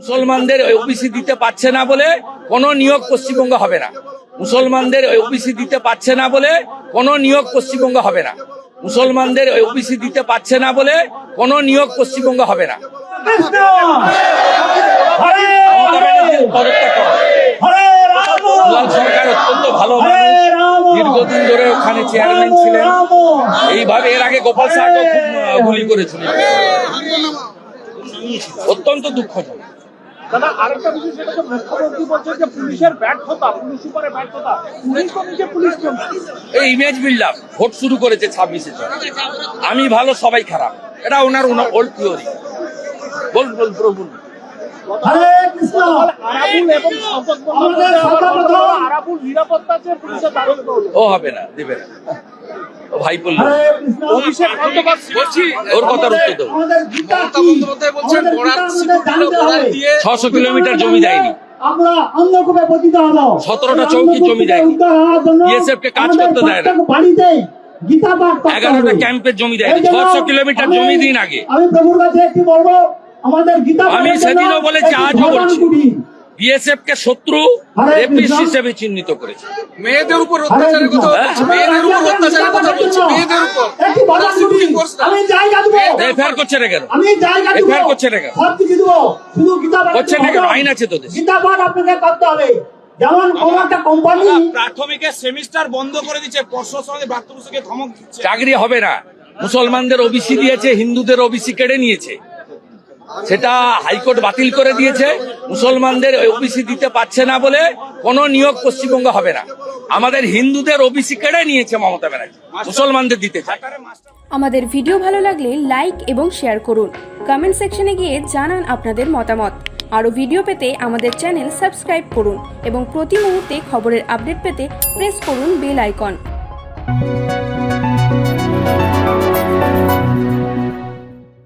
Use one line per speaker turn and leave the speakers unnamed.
মুসলমানদের ওবিসি দিতে পারছে না বলে কোনো নিয়োগ পশ্চিমবঙ্গ হবে না। মুসলমানদের ওবিসি দিতে পারছে না বলে কোনো নিয়োগ পশ্চিমবঙ্গ হবে না। মুসলমানদের ওবিসি দিতে পারছে না বলে কোনো নিয়োগ পশ্চিমবঙ্গ হবে না। সরকার অত্যন্ত ভালো দীর্ঘদিন ধরে ওখানে চেয়ারম্যান ছিলেন। এইভাবে এর আগে গোপাল সাহাকে খুব গুলি করেছিল অত্যন্ত দুঃখজনক।
দাদা আরেকটা বিষয় সেটা মুখ্যমন্ত্রী বলছেন যে পুলিশের ব্যর্থতা পুলিশ সুপারের ব্যর্থতা পুলিশ তো নিজে পুলিশ
এই ইমেজ বিল্ড আপ ভোট শুরু করেছে ছাব্বিশে আমি ভালো সবাই খারাপ। এটা ওনার ওনার ওল্ড থিওরি বল বল বল ও হবে না দেবে না ভাই বলল
অভিষেক
বলছি ওর উত্তর দেবো
বলছেন। দিয়ে
600 কিলোমিটার জমি দেয়নি।
আমরা অন্ধকূপে পতিত হব
17টা চৌকি জমি দেয়নি। কে কাজ করতে দেয় না। এগারোটা ক্যাম্পের জমি দেয়নি ছশো কিলোমিটার জমি দিন আগে
আমি প্রভুর কাছে একটি বলব
আমি সেদিনও বলেছি, আজও বলছি। বিএসএফ কে শত্রু রেপিস্ট হিসেবে চিহ্নিত করেছে।
মেয়েদের উপর অত্যাচারের কথা? বলছে মেয়েদের উপর অত্যাচারের কথা বলছে মেয়েদের উপর।
এফআইআর করছে রে কেন? FIR করছে না কেন? করছে
দিলে
কেন? আইন আছে তোদের।
আপনাকে করতে হবে। যেমন কোনো একটা কোম্পানি
প্রাথমিকের সেমিস্টার বন্ধ করে দিচ্ছে ধমক দিচ্ছে।
চাকরি হবে না। মুসলমানদের ওবিসি দিয়েছে হিন্দুদের ওবিসি কেড়ে নিয়েছে। সেটা হাইকোর্ট বাতিল করে দিয়েছে। মুসলমানদের ওবিসি দিতে পারছে না বলে কোনো নিয়োগ পশ্চিমবঙ্গ হবে না। আমাদের হিন্দুদের ওবিসি কেড়ে নিয়েছে মমতা ব্যানার্জি। মুসলমানদের দিতে চায়।
আমাদের ভিডিও ভালো লাগলে লাইক এবং শেয়ার করুন। কমেন্ট সেকশনে গিয়ে জানান আপনাদের মতামত। আরও ভিডিও পেতে আমাদের চ্যানেল সাবস্ক্রাইব করুন এবং প্রতি মুহূর্তে খবরের আপডেট পেতে প্রেস করুন বেল আইকন।